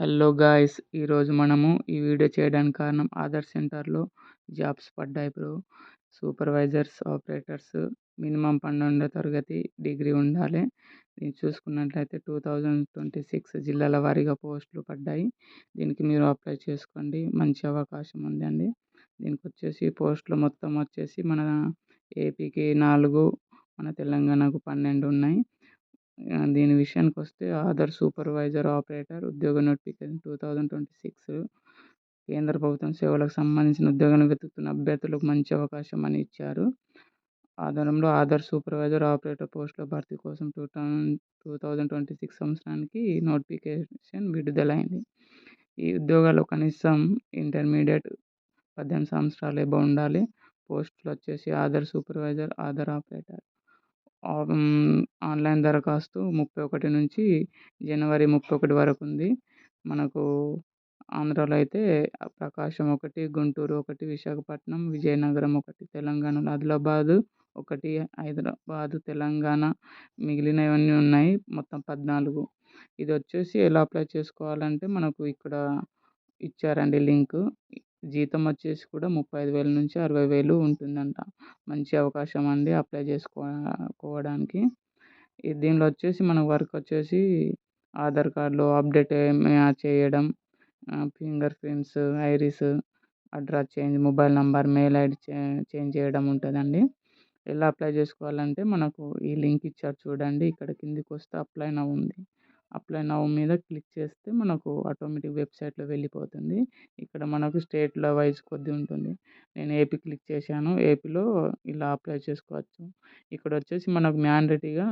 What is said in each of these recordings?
Hello guys ఈరోజు మనము ఈ వీడియో చేయడానికి కారణం ఆధార్ సెంటర్లో జాబ్స్ పడ్డాయి బ్రో. సూపర్వైజర్స్ ఆపరేటర్స్ మినిమం పన్నెండో తరగతి డిగ్రీ ఉండాలి. దీన్ని చూసుకున్నట్లయితే టూ థౌజండ్ ట్వంటీ సిక్స్ జిల్లాల వారీగా పోస్టులు పడ్డాయి. దీనికి మీరు అప్లై చేసుకోండి. మంచి అవకాశం ఉందండి దీనికి వచ్చేసి పోస్టులు మొత్తం వచ్చేసి మన ఏపీకి నాలుగు మన తెలంగాణకు పన్నెండు ఉన్నాయి. దీని విషయానికి వస్తే ఆధార్ సూపర్వైజర్ ఆపరేటర్ ఉద్యోగ notification two thousand twenty six. కేంద్ర ప్రభుత్వం సేవలకు సంబంధించిన ఉద్యోగాన్ని వెతుకుతున్న అభ్యర్థులకు మంచి అవకాశం అని ఇచ్చారు. ఆధారంలో ఆధార్ సూపర్వైజర్ ఆపరేటర్ పోస్టుల భర్తీ కోసం two two thousand twenty six సంవత్సరానికి నోటిఫికేషన్ విడుదలైంది. ఈ ఉద్యోగాలు కనీసం ఇంటర్మీడియట్ పద్దెనిమిది సంవత్సరాలు ఎబో ఉండాలి పోస్టులు వచ్చేసి Aadhaar supervisor Aadhaar operator. Online దరఖాస్తు ముప్పై ఒకటి నుంచి జనవరి ముప్పై ఒకటి వరకు ఉంది మనకు ఆంధ్రాలో అయితే ప్రకాశం ఒకటి గుంటూరు ఒకటి విశాఖపట్నం విజయనగరం ఒకటి తెలంగాణలో ఆదిలాబాద్ ఒకటి హైదరాబాదు తెలంగాణ మిగిలినవన్నీ ఉన్నాయి. మొత్తం పద్నాలుగు. ఇది వచ్చేసి ఎలా అప్లై చేసుకోవాలంటే మనకు ఇక్కడ ఇచ్చారండి లింక్. జీతం వచ్చేసి కూడా ముప్పై ఐదు వేల నుంచి అరవై వేలు ఉంటుందంట. మంచి అవకాశం అండి అప్లై చేసుకోవడానికి. దీనిలో వచ్చేసి మన వర్క్ వచ్చేసి ఆధార్ కార్డులో అప్డేట్ చేయడం finger prints iris address change mobile number mail ID change చేయడం ఉంటుందండి. ఎలా అప్లై చేసుకోవాలంటే మనకు ఈ లింక్ ఇచ్చారు చూడండి. ఇక్కడ కిందికి వస్తే అప్లై నౌ ఉంది. అప్లై నౌ మీద క్లిక్ చేస్తే మనకు ఆటోమేటిక్ వెబ్సైట్లో వెళ్ళిపోతుంది. ఇక్కడ మనకు స్టేట్ల వైజ్ కొద్ది ఉంటుంది. నేను ఏపీ క్లిక్ చేశాను. ఏపీలో ఇలా అప్లై చేసుకోవచ్చు. ఇక్కడ వచ్చేసి మనకు మ్యాండేటరీగా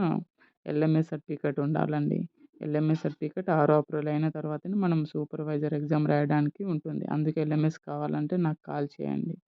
ఎల్ఎంఎస్ సర్టిఫికేట్ ఉండాలండి. ఎల్ఎంఎస్ సర్టిఫికేట్ ఆరో అప్రూవల్ అయిన తర్వాతనే మనం సూపర్వైజర్ ఎగ్జామ్ రాయడానికి ఉంటుంది. అందుకే ఎల్ఎంఎస్ కావాలంటే నాకు కాల్ చేయండి.